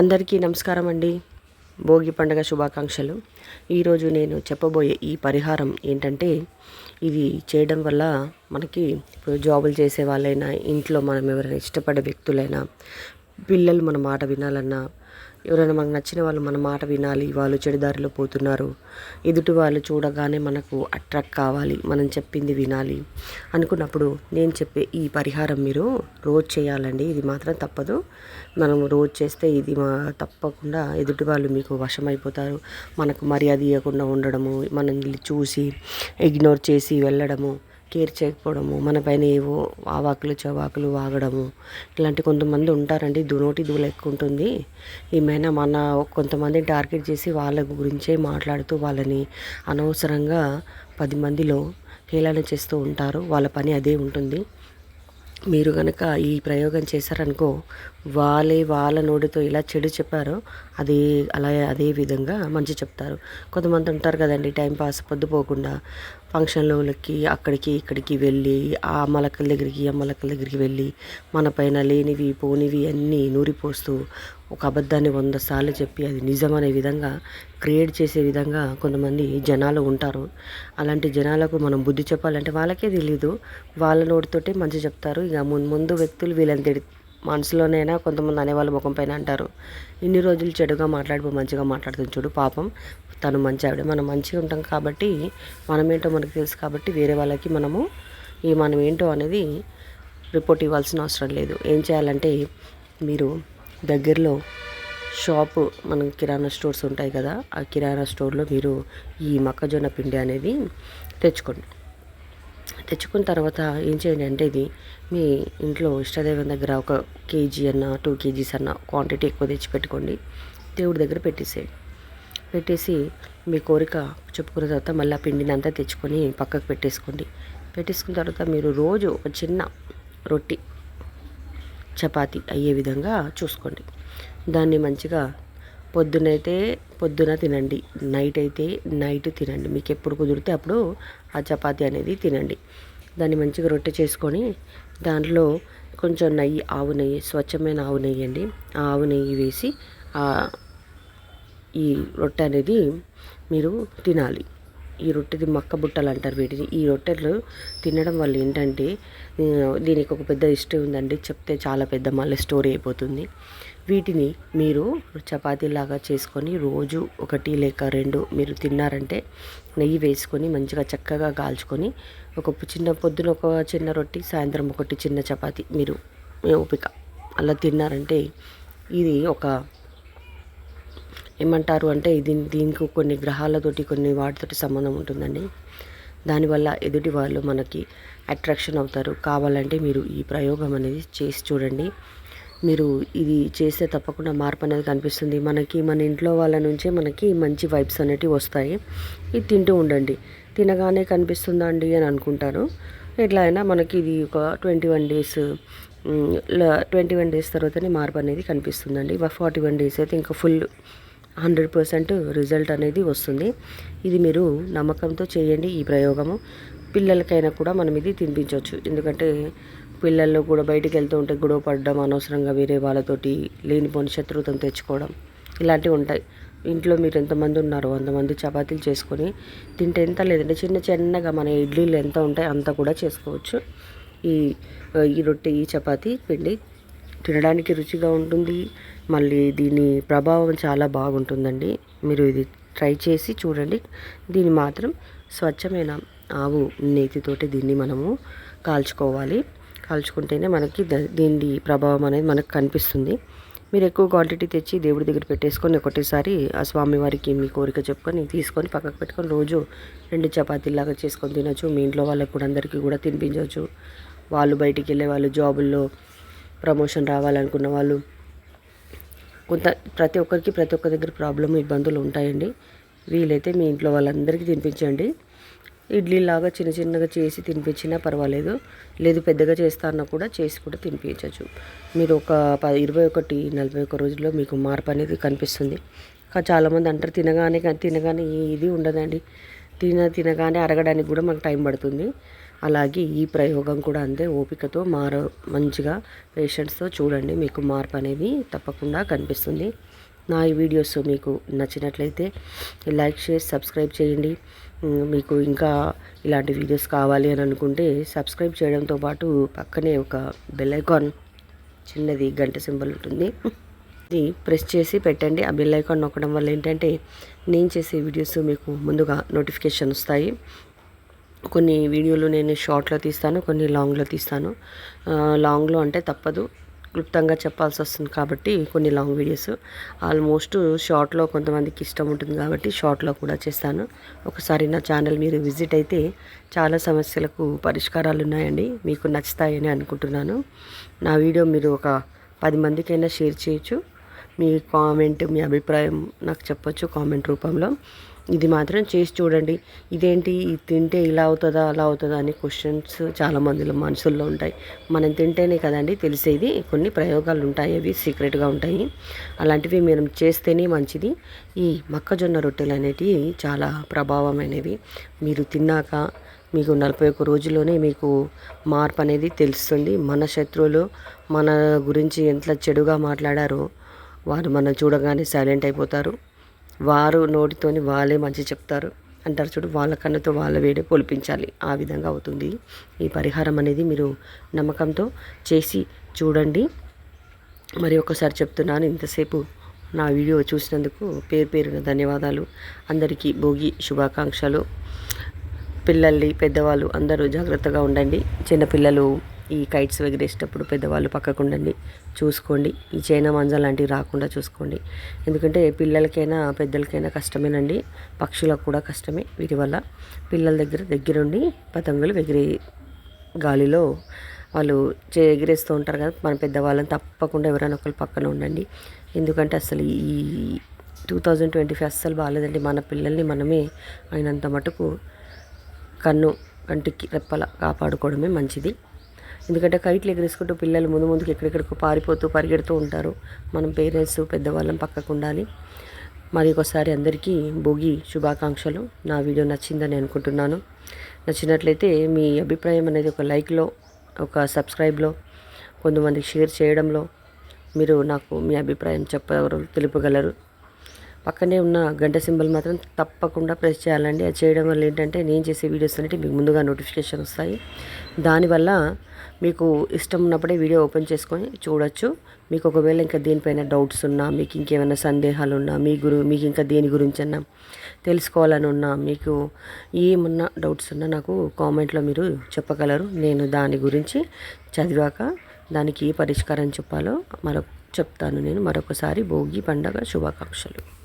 అందరికీ నమస్కారం అండి. భోగి పండుగ శుభాకాంక్షలు. ఈరోజు నేను చెప్పబోయే ఈ పరిహారం ఏంటంటే ఇది చేయడం వల్ల మనకి ఇప్పుడు జాబులు చేసే వాళ్ళైనా ఇంట్లో మనం ఎవరైనా ఇష్టపడే వ్యక్తులైనా పిల్లలు మన మాట వినాలన్నా ఎవరైనా మనకు నచ్చిన వాళ్ళు మన మాట వినాలి వాళ్ళు చెడుదారిలో పోతున్నారు. ఎదుటి వాళ్ళు చూడగానే మనకు అట్రాక్ట్ కావాలి మనం చెప్పింది వినాలి అనుకున్నప్పుడు నేను చెప్పే ఈ పరిహారం మీరు రోజు చేయాలండి. ఇది మాత్రం తప్పదు. మనం రోజు చేస్తే ఇది మా తప్పకుండా ఎదుటి వాళ్ళు మీకు వశమైపోతారు. మనకు మర్యాద ఇవ్వకుండా ఉండడము మనల్ని చూసి ఇగ్నోర్ చేసి వెళ్ళడము కేర్ చేయకపోవడము మన పైన ఏవో ఆవాకులు చవాకులు వాగడము ఇలాంటి కొంతమంది ఉంటారండి. దునోటి దూల ఎక్కువ ఉంటుంది ఏమైనా మన కొంతమంది టార్గెట్ చేసి వాళ్ళ గురించే మాట్లాడుతూ వాళ్ళని అనవసరంగా పది మందిలో హేళన చేస్తూ ఉంటారు. వాళ్ళ పని అదే ఉంటుంది. మీరు కనుక ఈ ప్రయోగం చేశారనుకో వాళ్ళే వాళ్ళ నోటితో ఇలా చెడు చెప్పారో అదే అలా అదే విధంగా మంచి చెప్తారు. కొంతమంది ఉంటారు కదండి టైంపాస్ పొద్దుపోకుండా ఫంక్షన్లోకి అక్కడికి ఇక్కడికి వెళ్ళి ఆ మలకల దగ్గరికి ఆ మలకల దగ్గరికి వెళ్ళి మన పైన లేనివి పోనివి అన్నీ నూరిపోస్తూ ఒక అబద్ధాన్ని వంద సార్లు చెప్పి అది నిజమనే విధంగా క్రియేట్ చేసే విధంగా కొంతమంది జనాలు ఉంటారు. అలాంటి జనాలకు మనం బుద్ధి చెప్పాలంటే వాళ్ళకే తెలియదు వాళ్ళ నోటితోటే మంచి చెప్తారు. ఇక ముందు ముందు వ్యక్తులు వీళ్ళని తిడి మనసులోనైనా కొంతమంది అనేవాళ్ళు ముఖం పైన అంటారు. ఇన్ని రోజులు చెడుగా మాట్లాడిపో మంచిగా మాట్లాడుతుంది చూడు పాపం. తను మంచి ఆవిడ. మనం మంచిగా ఉంటాం కాబట్టి మనమేంటో మనకు తెలుసు కాబట్టి వేరే వాళ్ళకి మనము ఈ మనం ఏంటో అనేది రిపోర్ట్ ఇవ్వాల్సిన అవసరం లేదు. ఏం చేయాలంటే మీరు దగ్గరలో షాపు మన కిరాణా స్టోర్స్ ఉంటాయి కదా ఆ కిరాణా స్టోర్లో మీరు ఈ మొక్కజొన్న పిండి అనేది తెచ్చుకోండి. తెచ్చుకున్న తర్వాత ఏం చేయండి అంటే ఇది మీ ఇంట్లో ఇష్టదైవం దగ్గర ఒక కేజీ అన్న టూ కేజీస్ అన్న క్వాంటిటీ ఎక్కువ తెచ్చి పెట్టుకోండి. దేవుడి దగ్గర పెట్టేసేయండి. పెట్టేసి మీ కోరిక చెప్పుకున్న తర్వాత మళ్ళీ ఆ పిండిని అంతా తెచ్చుకొని పక్కకు పెట్టేసుకోండి. పెట్టేసుకున్న తర్వాత మీరు రోజు ఒక చిన్న రొట్టి చపాతి అయ్యే విధంగా చూసుకోండి. దాన్ని మంచిగా పొద్దునైతే పొద్దున తినండి. నైట్ అయితే నైట్ తినండి. మీకు ఎప్పుడు కుదిరితే అప్పుడు ఆ చపాతి అనేది తినండి. దాన్ని మంచిగా రొట్టె చేసుకొని దాంట్లో కొంచెం నెయ్యి ఆవు నెయ్యి స్వచ్ఛమైన ఆవు నెయ్యి అండి. ఆ ఆవు నెయ్యి వేసి ఈ రొట్టె అనేది మీరు తినాలి. ఈ రొట్టెది మక్క బుట్టలు అంటారు వీటిని. ఈ రొట్టెలు తినడం వల్ల ఏంటంటే దీనికి ఒక పెద్ద హిస్టరీ ఉందండి. చెప్తే చాలా పెద్ద మళ్ళీ స్టోరీ అయిపోతుంది. వీటిని మీరు చపాతీలాగా చేసుకొని రోజు ఒకటి లేక రెండు మీరు తిన్నారంటే నెయ్యి వేసుకొని మంచిగా చక్కగా కాల్చుకొని ఒక చిన్న పొద్దున ఒక చిన్న రొట్టి సాయంత్రం ఒకటి చిన్న చపాతి మీరు ఓపిక. అలా తిన్నారంటే ఇది ఒక ఏమంటారు అంటే ఇది దీనికి కొన్ని గ్రహాలతోటి కొన్ని వాటితోటి సంబంధం ఉంటుందండి. దానివల్ల ఎదుటి వాళ్ళు మనకి అట్రాక్షన్ అవుతారు. కావాలంటే మీరు ఈ ప్రయోగం అనేది చేసి చూడండి. మీరు ఇది చేస్తే తప్పకుండా మార్పు అనేది కనిపిస్తుంది. మనకి మన ఇంట్లో వాళ్ళ నుంచే మనకి మంచి వైబ్స్ అనేటివి వస్తాయి. ఇది తింటూ ఉండండి. తినగానే కనిపిస్తుందా అండి అని అనుకుంటారు. ఎట్లా అయినా మనకి ఇది ఒక twenty one days twenty one days తర్వాతనే మార్పు అనేది కనిపిస్తుందండి. ఫార్టీ వన్ డేస్ అయితే ఇంకా ఫుల్ హండ్రెడ్ పర్సెంట్ రిజల్ట్ అనేది వస్తుంది. ఇది మీరు నమ్మకంతో చేయండి ఈ ప్రయోగము. పిల్లలకైనా కూడా మనం ఇది తినిపించవచ్చు. ఎందుకంటే పిల్లల్లో కూడా బయటికి వెళ్తూ ఉంటే గొడవ పడడం అనవసరంగా వేరే వాళ్ళతోటి లేనిపోని శత్రుత్వం తెచ్చుకోవడం ఇలాంటివి ఉంటాయి. ఇంట్లో మీరు ఎంతమంది ఉన్నారో అంతమంది చపాతీలు చేసుకొని తింటే ఎంత లేదంటే చిన్న చిన్నగా మన ఇడ్లీలు ఎంత ఉంటాయి అంత కూడా చేసుకోవచ్చు. ఈ ఈ రొట్టె ఈ చపాతీ పిండి తినడానికి రుచిగా ఉంటుంది. మళ్ళీ దీని ప్రభావం చాలా బాగుంటుందండి. మీరు ఇది ట్రై చేసి చూడండి. దీన్ని మాత్రం స్వచ్ఛమైన ఆవు నేతితోటి దీన్ని మనము కాల్చుకోవాలి. కాల్చుకుంటేనే మనకి దీని ప్రభావం అనేది మనకు కనిపిస్తుంది. మీరు ఎక్కువ క్వాంటిటీ తెచ్చి దేవుడి దగ్గర పెట్టేసుకొని ఒకటేసారి ఆ స్వామివారికి మీ కోరిక చెప్పుకొని తీసుకొని పక్కకు పెట్టుకొని రోజు రెండు చపాతీలాగా చేసుకొని తినొచ్చు. మీ ఇంట్లో వాళ్ళకు కూడా అందరికీ కూడా తినిపించవచ్చు వాళ్ళు బయటికి వెళ్ళే వాళ్ళు జాబుల్లో ప్రమోషన్ రావాలనుకున్న వాళ్ళు కొంత ప్రతి ఒక్కరికి ప్రతి ఒక్క దగ్గర ప్రాబ్లమ్ ఇబ్బందులు ఉంటాయండి. వీలైతే మీ ఇంట్లో వాళ్ళందరికీ తినిపించండి. ఇడ్లీ లాగా చిన్న చిన్నగా చేసి తినిపించినా పర్వాలేదు. లేదు పెద్దగా చేస్తానన్నా కూడా చేసి కూడా తినిపించవచ్చు మీరు ఒక ఇరవై ఒకటి నలభై ఒక్క రోజుల్లో మీకు మార్పు అనేది కనిపిస్తుంది. చాలామంది అంటారు తినగానే తినగానే ఇది ఉండదండి. తిన తినగానే అరగడానికి కూడా మాకు టైం పడుతుంది. అలాగే ఈ ప్రయోగం కూడా అంతే ఓపికతో మార మంచిగా పేషెంట్స్తో చూడండి మీకు మార్పు అనేది తప్పకుండా కనిపిస్తుంది. నా ఈ వీడియోస్ మీకు నచ్చినట్లయితే లైక్ షేర్ సబ్స్క్రైబ్ చేయండి. మీకు ఇంకా ఇలాంటి వీడియోస్ కావాలి అని అనుకుంటే సబ్స్క్రైబ్ చేయడంతో పాటు పక్కనే ఒక బెల్ ఐకాన్ చిన్నది గంట సింబల్ ఉంటుంది. ఇది ప్రెస్ చేసి పెట్టండి. ఆ బెల్ ఐకాన్ నొక్కడం వల్ల ఏంటంటే నేను చేసే వీడియోస్ మీకు ముందుగా నోటిఫికేషన్ వస్తాయి. కొన్ని వీడియోలు నేను షార్ట్లో తీస్తాను కొన్ని లాంగ్లో తీస్తాను. లాంగ్లో అంటే తప్పదు. క్లుప్తంగా చెప్పాల్సి వస్తుంది కాబట్టి కొన్ని లాంగ్ వీడియోస్. ఆల్మోస్ట్ షార్ట్లో కొంతమందికి ఇష్టం ఉంటుంది కాబట్టి షార్ట్లో కూడా చేస్తాను. ఒకసారి నా ఛానల్ మీరు విజిట్ అయితే చాలా సమస్యలకు పరిష్కారాలు ఉన్నాయండి. మీకు నచ్చుతాయని అనుకుంటున్నాను. నా వీడియో మీరు ఒక పది మందికైనా షేర్ చేయొచ్చు. మీ కామెంట్ మీ అభిప్రాయం నాకు చెప్పొచ్చు కామెంట్ రూపంలో. ఇది మాత్రం చేసి చూడండి. ఇదేంటి? ఇది తింటే ఇలా అవుతుందా అలా అవుతుందా అని క్వశ్చన్స్ చాలామందిలో మనసుల్లో ఉంటాయి. మనం తింటేనే కదండి తెలిసేది. కొన్ని ప్రయోగాలు ఉంటాయి. అవి సీక్రెట్గా ఉంటాయి. అలాంటివి మనం చేస్తేనే మంచిది. ఈ మొక్కజొన్న రొట్టెలు అనేటివి చాలా ప్రభావమైనవి. మీరు తిన్నాక మీకు నలభై ఒక్క రోజుల్లోనే మీకు మార్పు అనేది తెలుస్తుంది. మన శత్రువులు మన గురించి ఎంత చెడుగా మాట్లాడారో వారు మనం చూడగానే సైలెంట్ అయిపోతారు. వారు నోటితోని వాళ్ళే మంచి చెప్తారు. అంటారు చూడు వాళ్ళ కన్నుతో వాళ్ళ వేడే పొలిపించాలి. ఆ విధంగా అవుతుంది. ఈ పరిహారం అనేది మీరు నమ్మకంతో చేసి చూడండి. మరి ఒకసారి చెప్తున్నాను ఇంతసేపు నా వీడియో చూసినందుకు పేరు పేరున ధన్యవాదాలు. అందరికీ భోగి శుభాకాంక్షలు. పిల్లల్ని పెద్దవాళ్ళు అందరూ జాగ్రత్తగా ఉండండి. చిన్నపిల్లలు ఈ కైట్స్ ఎగిరేసేటప్పుడు పెద్దవాళ్ళు పక్కకు ఉండండి చూసుకోండి. ఈ చైనా మంజ లాంటివి రాకుండా చూసుకోండి. ఎందుకంటే పిల్లలకైనా పెద్దలకైనా కష్టమేనండి. పక్షులకు కూడా కష్టమే వీటి వల్ల. పిల్లల దగ్గర దగ్గరుండి పతంగులు ఎగిరే గాలిలో వాళ్ళు చే ఎగిరేస్తూ ఉంటారు కదా మన పెద్దవాళ్ళని తప్పకుండా ఎవరైనా ఒకరు పక్కన ఉండండి. ఎందుకంటే అసలు ఈ టూ థౌజండ్ ట్వంటీ ఫైవ్ అస్సలు బాగాలేదండి మన పిల్లల్ని మనమే అయినంత మటుకు కన్ను కంటికి రెప్పల కాపాడుకోవడమే మంచిది. ఎందుకంటే కైట్లు ఎగరేసుకుంటూ పిల్లలు ముందు ముందుకు ఎక్కడెక్కడికో పారిపోతూ పరిగెడుతూ ఉంటారు. మనం పేరెంట్స్ పెద్దవాళ్ళం పక్కకు ఉండాలి. మరి ఒకసారి అందరికీ భోగి శుభాకాంక్షలు. నా వీడియో నచ్చిందని అనుకుంటున్నాను. నచ్చినట్లయితే మీ అభిప్రాయం అనేది ఒక లైక్లో ఒక సబ్స్క్రైబ్లో కొంతమందికి షేర్ చేయడంలో మీరు నాకు మీ అభిప్రాయం చెప్పగలరు తెలుపగలరు. పక్కనే ఉన్న గంట సింబల్ మాత్రం తప్పకుండా ప్రెస్ చేయాలండి. అది చేయడం వల్ల ఏంటంటే నేను చేసే వీడియోస్ అనేవి మీకు ముందుగా నోటిఫికేషన్ వస్తాయి. దానివల్ల మీకు ఇష్టం ఉన్నప్పుడే వీడియో ఓపెన్ చేసుకొని చూడొచ్చు. మీకు ఒకవేళ ఇంకా దేనిపైన డౌట్స్ ఉన్నా మీకు ఇంకేమైనా సందేహాలు ఉన్నా మీ గురు మీకు ఇంకా దేని గురించి అన్నా తెలుసుకోవాలని ఉన్నా మీకు ఏమన్నా డౌట్స్ ఉన్నా నాకు కామెంట్లో మీరు చెప్పగలరు. నేను దాని గురించి చదివాక దానికి ఏ పరిష్కారం చెప్పాలో మరొక చెప్తాను నేను. మరొకసారి భోగి పండగ శుభాకాంక్షలు.